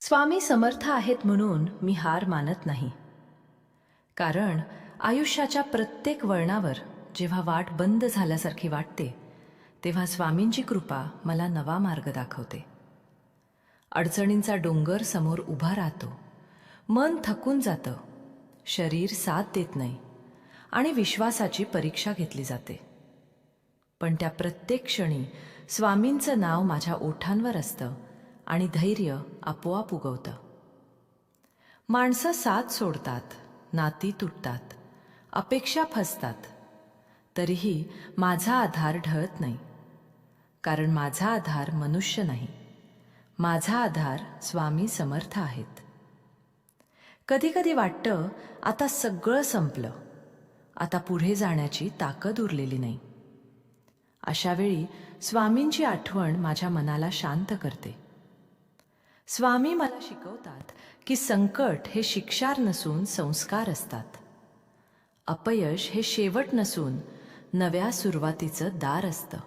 स्वामी समर्थ आहेत म्हणून मी हार मानत नाही. कारण आयुष्याच्या प्रत्येक वळणावर जेव्हा वाट बंद झाल्यासारखी वाटते तेव्हा स्वामींची कृपा मला नवा मार्ग दाखवते. अडचणींचा डोंगर समोर उभा राहतो मन थकून जातं शरीर साथ देत नाही आणि विश्वासाची परीक्षा घेतली जाते. पण त्या प्रत्येक क्षणी स्वामींचं नाव माझ्या ओठांवर असतं आणि धैर्य आपोआप उगवतं. माणसं साथ सोडतात नाती तुटतात अपेक्षा फसतात. तरीही माझा आधार ढळत नाही. कारण माझा आधार मनुष्य नाही. माझा आधार स्वामी समर्थ आहेत. कधीकधी वाटतं आता सगळं संपलं. आता पुढे जाण्याची ताकद उरलेली नाही. अशावेळी स्वामींची आठवण माझ्या मनाला शांत करते. स्वामी मला शिकवतात की संकट हे शिक्षार नसून संस्कार असतात. अपयश हे शेवट नसून नव्या सुरुवातीचं दार असतं.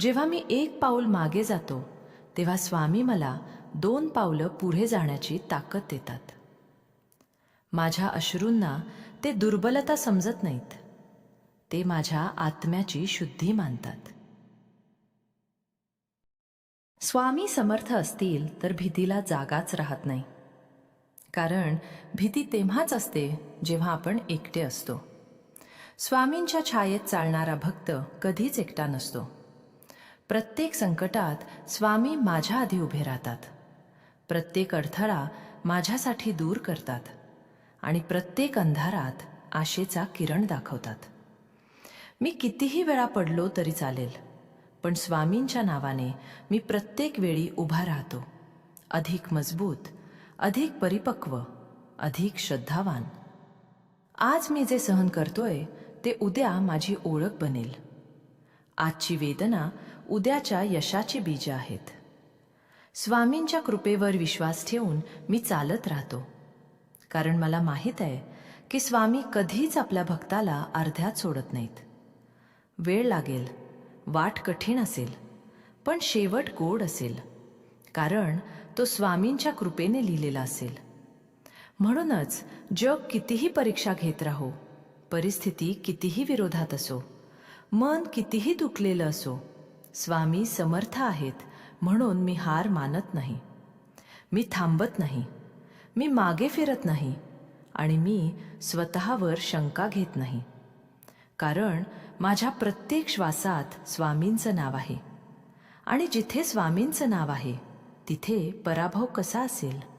जेव्हा मी एक पाऊल मागे जातो तेव्हा स्वामी मला दोन पावलं पुढे जाण्याची ताकद देतात. माझ्या अश्रूंना ते दुर्बलता समजत नाहीत. ते माझ्या आत्म्याची शुद्धी मानतात. स्वामी समर्थ असतील तर भीतीला जागाच राहत नाही. कारण भीती तेव्हाच असते जेव्हा आपण एकटे असतो. स्वामींच्या छायेत चालणारा भक्त कधीच एकटा नसतो. प्रत्येक संकटात स्वामी माझ्या आधी उभे राहतात. प्रत्येक अडथळा माझ्यासाठी दूर करतात आणि प्रत्येक अंधारात आशेचा किरण दाखवतात. मी कितीही वेळा पडलो तरी चालेल. पण स्वामींच्या नावाने मी प्रत्येक वेळी उभा राहतो. अधिक मजबूत अधिक परिपक्व अधिक श्रद्धावान. आज मी जे सहन करतोय ते उद्या माझी ओळख बनेल. आजची वेदना उद्याच्या यशाची बीज आहेत. स्वामींच्या कृपेवर विश्वास ठेवून मी चालत राहतो. कारण मला माहीत आहे की स्वामी कधीच आपल्या भक्ताला अर्ध्यात सोडत नाहीत. वेळ लागेल वाट कठीण असेल पण शेवट गोड असेल कारण तो स्वामींच्या कृपेने लिहिलेला असेल. म्हणूनच जग कितीही परीक्षा घेत राहो परिस्थिती कितीही विरोधात असो मन कितीही दुखलेलं असो स्वामी समर्थ आहेत म्हणून मी हार मानत नाही. मी थांबत नाही मी मागे फिरत नाही आणि मी स्वतःवर शंका घेत नाही. कारण माझ्या प्रत्येक श्वासात स्वामींचं नाव आहे. आणि जिथे स्वामींचं नाव आहे तिथे पराभव कसा असेल?